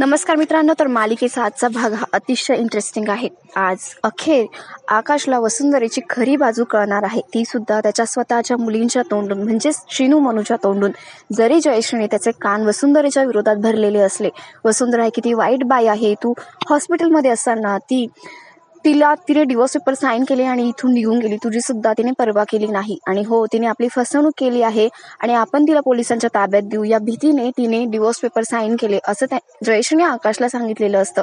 नमस्कार मित्रांनो तर मालिकेचा आजचा भाग हा अतिशय इंटरेस्टिंग आहे. आज अखेर आकाशला वसुंधरेची खरी बाजू कळणार आहे. ती सुद्धा त्याच्या स्वतःच्या मुलींच्या तोंडून म्हणजेच श्रीनू मनूच्या तोंडून. जरी जयश्रीने त्याचे कान वसुंधरेच्या विरोधात भरलेले असले वसुंधरा किती वाईट बाई आहे तू हॉस्पिटलमध्ये असताना ती तिला तिने डिवोर्स पेपर साईन केले आणि इथून निघून गेली. तुझी सुद्धा तिने परवा केली नाही. आणि हो तिने आपली फसवणूक केली आहे आणि आपण तिला पोलिसांच्या ताब्यात देऊ. या भीतीने तिने डिवोर्स पेपर साईन केले. असं त्या जयश्रीने आकाशला सांगितलेलं असतं.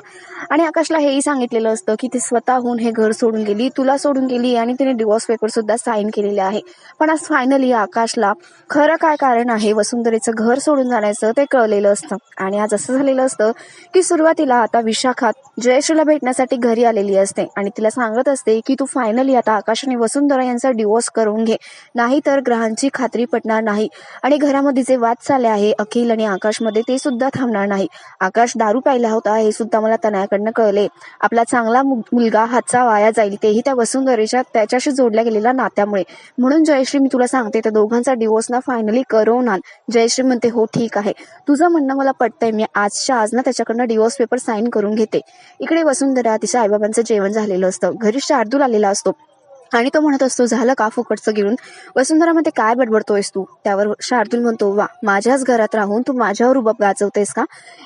आणि आकाशला हेही सांगितलेलं असतं की ती स्वतःहून हे घर सोडून गेली तुला सोडून गेली आणि तिने डिवोर्स पेपर सुद्धा साईन केलेले आहे. पण आज फायनली आकाशला खरं काय कारण आहे? वसुंधरेचं घर सोडून जाण्याचं ते कळलेलं असतं. आणि आज असं झालेलं असतं की सुरुवातीला आता विशाखात जयश्रीला भेटण्यासाठी घरी आलेली असते. आणि तिला सांगत असते की तू फायनली आता आकाश आणि वसुंधरा यांचा डिवोर्स करून घे. नाही तर ग्रहांची खात्री पटणार नाही. आणि घरामध्ये जे वाद चालले आहे अखिल आणि आकाशमध्ये ते सुद्धा थांबणार नाही. आकाश दारू प्यायला होता हे सुद्धा मला तनयाकडनं कळले. आपला चांगला मुलगा हातचा वाया जाईल तेही त्या वसुंधरेच्या त्याच्याशी जोडल्या गेलेल्या नात्यामुळे. म्हणून जयश्री मी तुला सांगते त्या दोघांचा डिवोर्स ना फायनली करवणार. जयश्री म्हणते हो ठीक आहे. तुझं म्हणणं मला पटतंय. मी आजच्या आज ना त्याच्याकडनं डिवोर्स पेपर साईन करून घेते. इकडे वसुंधरा तिच्या आईबाबांचं जेवण झालेलं असतं. घरी शार्दूल आलेला असतो. आणि तो म्हणत असतो झालं का फुकटचं गिळून? वसुंधरा काय बडबडतोयस तू? त्यावर शार्दूल म्हणतो वा माझ्याच घरात राहून तू माझ्यावर रुबाब गाजवतेस का?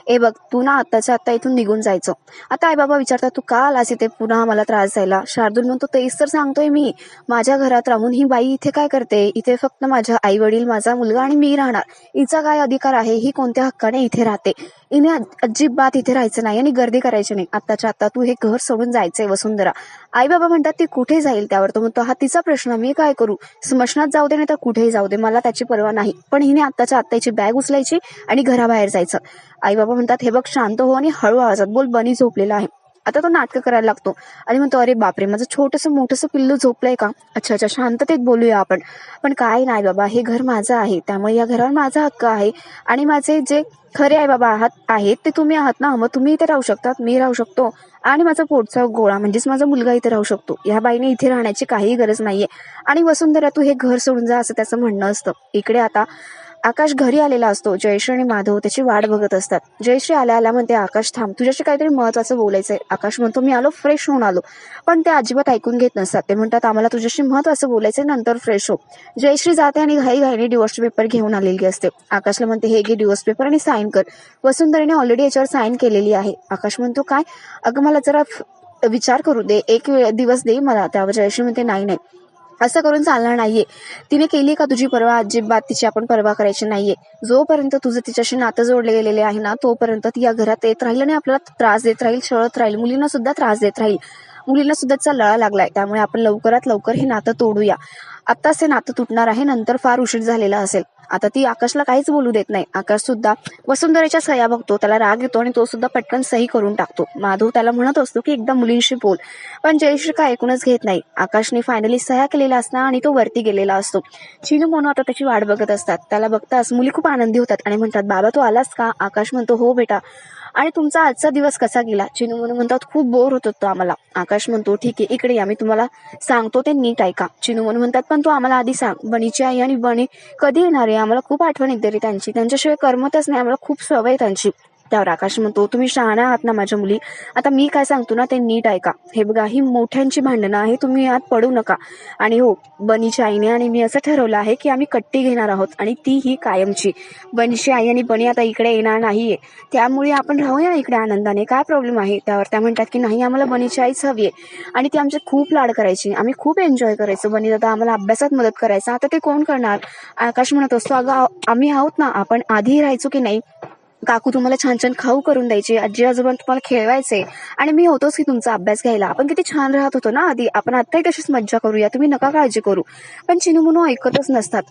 ए बघ तू ना आत्ताच्या आत्ता इथून निघून जायचं. आता आई बाबा विचारतात तू का आलास इथे? पुन्हा मला त्रास द्यायला शार्दूल म्हणतो तेच तर सांगतोय मी. माझ्या घरात राहून ही बाई इथे काय करते? इथे फक्त माझ्या आई वडील माझा मुलगा आणि मी राहणार. हिचा काय अधिकार आहे? ही कोणत्या हक्काने इथे राहते? हिने अजिबात इथे राहायचं नाही आणि गर्दी करायची नाही. आत्ताच्या आता तू हे घर सोडून जायचंय वसुंधरा. आई बाबा म्हणतात ती कुठे जाईल त्यावर तो म्हणतो हा तिचा प्रश्न मी काय करू? स्मशनात जाऊ दे नाही तर कुठेही जाऊ दे. मला त्याची पर्वा नाही. पण हिने आत्ताच्या आत्ताची बॅग उचलायची आणि घराबाहेर जायचं. आई बाबा म्हणतात हे बघ शांत हो आणि हळू आवाजात बोल. बनी झोपलेला आहे. आता तो नाटकं करायला लागतो. आणि म्हणतो अरे बापरे माझं छोटंसं मोठंसं पिल्लू झोपलंय का? अच्छा अच्छा शांततेत बोलूया आपण. पण काय नाही बाबा हे घर माझं आहे त्यामुळे या घरावर माझा हक्क आहे. आणि माझे जे खरे आई बाबा आहात आहेत ते तुम्ही आहात ना मग तुम्ही इथे राहू शकतात मी राहू शकतो. आणि माझा पोटचा गोळा म्हणजेच माझा मुलगा इथे राहू शकतो. या बाईने इथे राहण्याची काहीही गरज नाहीये. आणि वसुंधरा तू हे घर सोडून जा असं त्याचं म्हणणं असतं. इकडे आता आकाश घरी आलेला असतो. जयश्री आणि माधव त्याची वाट बघत असतात. जयश्री आल्या आल्या म्हणते आकाश थांब. तुझ्याशी काहीतरी महत्वाचं बोलायचंय. आकाश म्हणतो मी आलो फ्रेश होऊन आलो. पण ते अजिबात ऐकून घेत नसतात. ते म्हणतात आम्हाला तुझ्याशी महत्वाचं बोलायचंय नंतर फ्रेश हो. जयश्री जाते आणि घाई घाईने डिवोर्स पेपर घेऊन आलेली असते. आकाशला म्हणते हे घे डिवोर्स पेपर आणि साईन कर. वसुंधरेने ऑलरेडी याच्यावर साईन केलेली आहे. आकाश म्हणतो काय? अगं मला जरा विचार करू दे. एक दिवस दे मला. त्यावर जयश्री म्हणते नाही नाही. असं करून चालणार नाहीये. तिने केली का तुझी परवा? अजिबात तिची आपण परवा करायची नाहीये. जोपर्यंत तुझं तिच्याशी नातं जोडले गेलेले आहे ना तोपर्यंत ती या घरात येत राहील आणि आपल्याला त्रास देत राहील छळत राहील मुलींना सुद्धा त्रास देत राहील. मुलींना सुद्धा लळा लागलाय. त्यामुळे आपण लवकरात लवकर हे नातं तोडूया. आत्ताच हे नातं तुटणार आहे नंतर फार उशीर झालेला असेल. आता ती आकाशला काहीच बोलू देत नाही. आकाश सुद्धा वसुंधरेच्या सह्या बघतो त्याला राग येतो आणि तो सुद्धा पटकन सही करून टाकतो. माधव त्याला म्हणत असतो की एकदा मुलींशी बोल. पण जयश्री काय ऐकूनच घेत नाही. आकाशने फायनली सह्या केलेला असणार आणि तो वरती गेलेला असतो. चिनू म्हणून आता त्याची वाट बघत असतात. त्याला बघताच मुली खूप आनंदी होतात आणि म्हणतात बाबा तू आलास का? आकाश म्हणतो हो बेटा. आणि तुमचा आजचा दिवस कसा गेला? चिनू म्हणून म्हणतात खूप बोर होत होतो आम्हाला. आकाश म्हणतो ठीक आहे इकडे या मी तुम्हाला सांगतो ते नीट ऐका. चिनू म्हणून म्हणतात पण तू आम्हाला आधी सांग बनीची आई आणि बनी कधी येणार आहे? आम्हाला खूप आठवण येते रे त्यांची. त्यांच्याशिवाय करमतच नाही आम्हाला खूप सवय आहे त्यांची. त्यावर आकाश म्हणतो तुम्ही शहाणा आहात ना माझ्या मुली. आता मी काय सांगतो ना ते नीट ऐका. हे बघा ही मोठ्यांची भांडणं आहे तुम्ही यात पडू नका. आणि हो बनीच्या आईने आणि मी असं ठरवलं आहे की आम्ही कट्टी घेणार आहोत आणि ती ही कायमची. बनीची आई आणि बनी आता इकडे येणार नाहीये. त्यामुळे आपण राहूया इकडे आनंदाने. काय प्रॉब्लेम आहे? त्यावर त्या म्हणतात की नाही आम्हाला बनीची आईच हवी आहे. आणि ती आमचे खूप लाड करायची. आम्ही खूप एन्जॉय करायचो. बनी दादा आम्हाला अभ्यासात मदत करायचा. आता ते कोण करणार? आकाश म्हणत असतो अगं आम्ही आहोत ना. आपण आधी राहायचो की नाही? काकू तुम्हाला छान छान खाऊ करून द्यायचे. आजी आजोबा तुम्हाला खेळवायचे. आणि मी होतोच की तुमचा अभ्यास घ्यायला. आपण किती छान राहत होतो ना आधी. आपण आत्ताही तशीच मज्जा करूया. तुम्ही नका काळजी करू. पण चिनू म्हणून ऐकतच नसतात.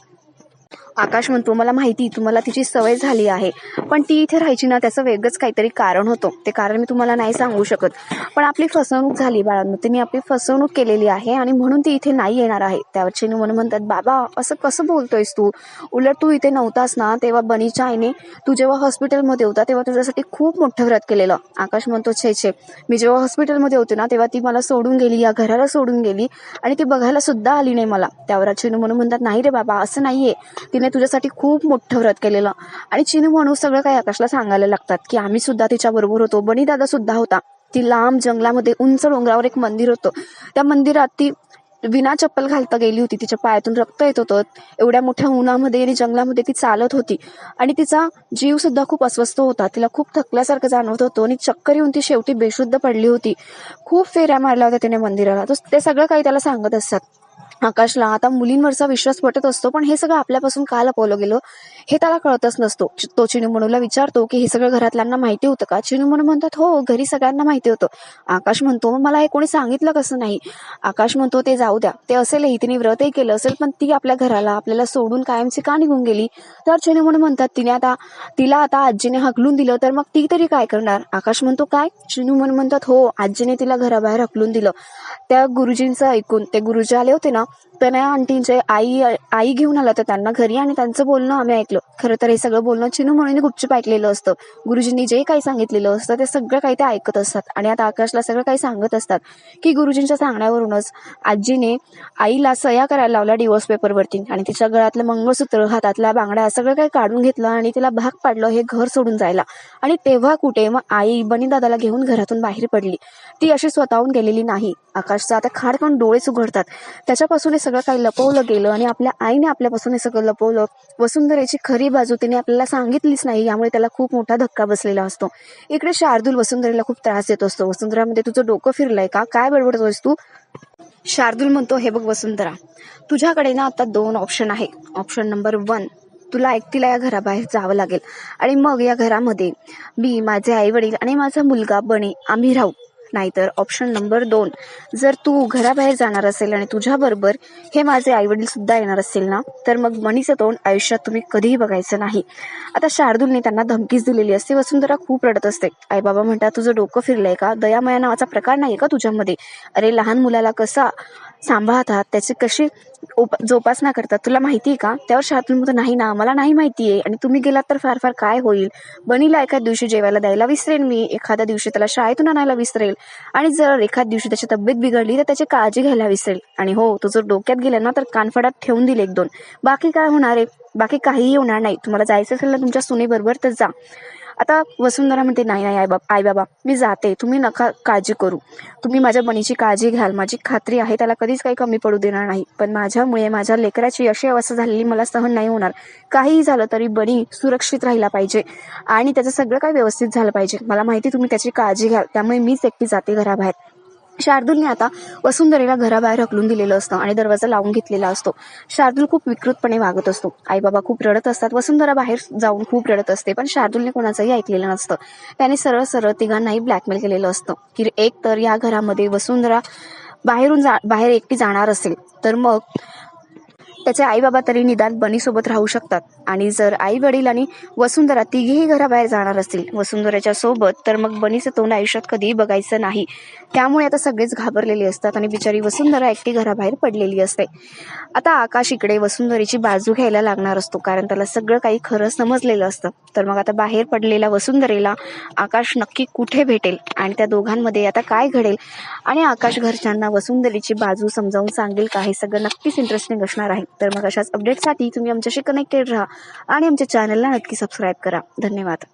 आकाश म्हणतो मला माहिती तुम्हाला तिची सवय झाली आहे. पण ती इथे राहायची ना त्याचं वेगळंच काहीतरी कारण होतं. ते कारण मी तुम्हाला नाही सांगू शकत. पण आपली फसवणूक झाली बाळांनो. तिने आपली फसवणूक केलेली आहे आणि म्हणून ती इथे नाही येणार आहे. त्यावर चिनू म्हणून म्हणतात बाबा असं कसं बोलतोयस तू? उलट तू इथे नव्हतास ना तेव्हा बनीच्या आईने तू जेव्हा हॉस्पिटलमध्ये होता तेव्हा तुझ्यासाठी खूप मोठं व्रत केलेलं. आकाश म्हणतो छे छे. मी जेव्हा हॉस्पिटलमध्ये होते ना तेव्हा ती मला सोडून गेली या घराला सोडून गेली आणि ती बघायला सुद्धा आली नाही मला. त्यावर चिनू म्हणून म्हणतात नाही रे बाबा असं नाहीये. तिने तुझ्यासाठी खूप मोठं व्रत केलेलं. आणि चिनू म्हणू सगळं काही आकाशला सांगायला लागतात की आम्ही सुद्धा तिच्याबरोबर होतो. बनी दादा सुद्धा होता. ती लांब जंगलामध्ये उंच डोंगरावर एक मंदिर होतं. त्या मंदिरात ती विना चप्पल घालता गेली होती. तिच्या पायातून रक्त येत होतं. एवढ्या मोठ्या उन्हामध्ये आणि जंगलामध्ये ती चालत होती. आणि तिचा जीव सुद्धा खूप अस्वस्थ होता. तिला खूप थकल्यासारखं जाणवत होतं आणि चक्कर येऊन ती शेवटी बेशुद्ध पडली होती. खूप फेऱ्या मारल्या होत्या तिने मंदिराला. तो ते सगळं काही त्याला सांगत असतात. आकाशला. आता मुलींवरचा विश्वास पटत असतो पण हे सगळं आपल्यापासून का लपवलं गेलं. हे त्याला कळतच नसतो. तो चिनुमणूला विचारतो की हे सगळं घरातल्यांना माहिती होतं का? चिनुमणू म्हणतात हो घरी सगळ्यांना माहिती होतं. आकाश म्हणतो "मग मला हे कोणी सांगितलं कसं नाही? आकाश म्हणतो ते जाऊ द्या. ते असेलही तिने व्रतही केलं असेल पण ती आपल्या घराला आपल्याला सोडून कायमची का निघून गेली? तर चिनुमणू म्हणतात तिने आता तिला आता आजीने हकलून दिलं तर मग ती तरी काय करणार? आकाश म्हणतो काय? चिनुमणू म्हणतात हो आजीने तिला घराबाहेर हकलून दिलं. त्या गुरुजींचं ऐकून ते गुरुजी आले होते ना त्या आंटींचे आई आई घेऊन आलं तर त्यांना घरी आणि त्यांचं बोलणं आम्ही ऐकलं. खरं तर हे सगळं बोलणं चिनू म्हणून गुपचूप ऐकलेलं असतं. गुरुजींनी जे काही सांगितलेलं असतं ते सगळं काही ते ऐकत असतात. आणि आता आकाशला सगळं काही सांगत असतात. की गुरुजींच्या सांगण्यावरूनच आजीने आईला सह्या करायला लावला डिवोर्स पेपरवरती आणि तिच्या गळ्यातलं मंगळसूत्र हातातल्या बांगड्या सगळं काही काढून घेतलं आणि तिला भाग पाडलं हे घर सोडून जायला. आणि तेव्हा कुठे मग आई बनीदादाला घेऊन घरातून बाहेर पडली. ती अशी स्वतःहून गेलेली नाही. आकाशचा आता खाडकन डोळेच उघडतात. त्याच्यापासून हे सगळं काही लपवलं गेलं आणि आपल्या आईने आपल्यापासून हे सगळं लपवलं. वसुंधरेची खरी बाजू तिने आपल्याला सांगितलीच नाही यामुळे त्याला खूप मोठा धक्का बसलेला असतो. इकडे शार्दूल वसुंधरेला खूप त्रास देत असतो. वसुंधरामध्ये तुझं डोकं फिरलंय का? काय बडबडतोयस तू? शार्दूल म्हणतो हे बघ वसुंधरा तुझ्याकडे ना आता दोन ऑप्शन आहे ऑप्शन नंबर वन तुला एकटीला या घराबाहेर जावं लागेल. आणि मग या घरामध्ये मी माझे आई वडील आणि माझा मुलगा बने आम्ही राहू. नाहीतर ऑप्शन नंबर दोन. जर तू घराबाहेर जाणार असेल आणि तुझ्याबरोबर हे माझे आईवडील सुद्धा येणार असतील ना तर मग मनीचं तोंड आयुष्यात तुम्ही कधीही बघायचं नाही. आता शार्दूलने त्यांना धमकीच दिलेली असते. वसुंधरा खूप रडत असते. आई बाबा म्हणतात तुझं डोकं फिरलंय का? दयामया नावाचा प्रकार नाही का तुझ्यामध्ये? अरे लहान मुलाला कसा सांभाळतात त्याची कशी उप जोपासना करतात तुला माहिती आहे का? त्यावर शाळेतून म्हणतो नाही ना मला नाही माहिती आहे आणि तुम्ही गेलात तर फार फार काय होईल? बनीला एखाद दिवशी जेवायला द्यायला विसरेन मी. एखाद्या दिवशी त्याला शाळेतून आणायला विसरेल. आणि जर एखाद दिवशी त्याची तब्येत बिघडली तर त्याची काळजी घ्यायला विसरेल. आणि हो तो जर डोक्यात गेला ना तर कानफडात ठेवून दिले एक दोन. बाकी काय होणार आहे? बाकी काहीही होणार नाही. तुम्हाला जायचं असेल ना तुमच्या सुनेबरोबर तर जा. आता वसुंधरा म्हणते नाही नाही आई बाबा आई बाबा मी जाते तुम्ही नका काळजी करू. तुम्ही माझ्या बनीची काळजी घ्याल माझी खात्री आहे त्याला कधीच काही कमी पडू देणार नाही. पण माझ्यामुळे माझ्या लेकराची अशी अवस्था झालेली मला सहन नाही होणार. काहीही झालं तरी बनी सुरक्षित राहिला पाहिजे आणि त्याचं सगळं काही व्यवस्थित झालं पाहिजे. मला माहिती तुम्ही त्याची काळजी घ्याल. त्यामुळे मीच एकटी जाते घराबाहेर. शार्दूलने आता वसुंधरेला घराबाहेर हकलून दिलेलं असतं आणि दरवाजा लावून घेतलेला असतो. शार्दूल खूप विकृतपणे वागत असतो. आई बाबा खूप रडत असतात. वसुंधरा बाहेर जाऊन खूप रडत असते पण शार्दूलने कोणाचंही ऐकलेलं नसतं. त्याने सरळ सरळ तिघांनाही ब्लॅकमेल केलेलं असतं की एक तर या घरामध्ये वसुंधरा बाहेरून जा बाहेर एकटी जाणार असेल तर मग त्याचे आई बाबा तरी निदान बनीसोबत राहू शकतात. आणि जर आई वडील आणि वसुंधरा तिघेही घराबाहेर जाणार असतील वसुंधराच्या सोबत तर मग बनीचं तोंड आयुष्यात कधीही बघायचं नाही. त्यामुळे आता सगळेच घाबरलेले असतात आणि बिचारी वसुंधरा एकटी घराबाहेर पडलेली असते. आता आकाश इकडे वसुंधरेची बाजू घ्यायला लागणार असतो कारण त्याला सगळं काही खरं समजलेलं असतं. तर मग आता बाहेर पडलेल्या वसुंधरेला आकाश नक्की कुठे भेटेल आणि त्या दोघांमध्ये आता काय घडेल? आणि आकाश घरच्यांना वसुंधरेची बाजू समजावून सांगेल का? हे सगळं नक्कीच इंटरेस्टिंग असणार आहे. तर मग अशाच अपडेटसाठी तुम्ही आमच्याशी कनेक्टेड राहा आणि आमच्या चॅनलला नक्की सबस्क्राईब करा. धन्यवाद.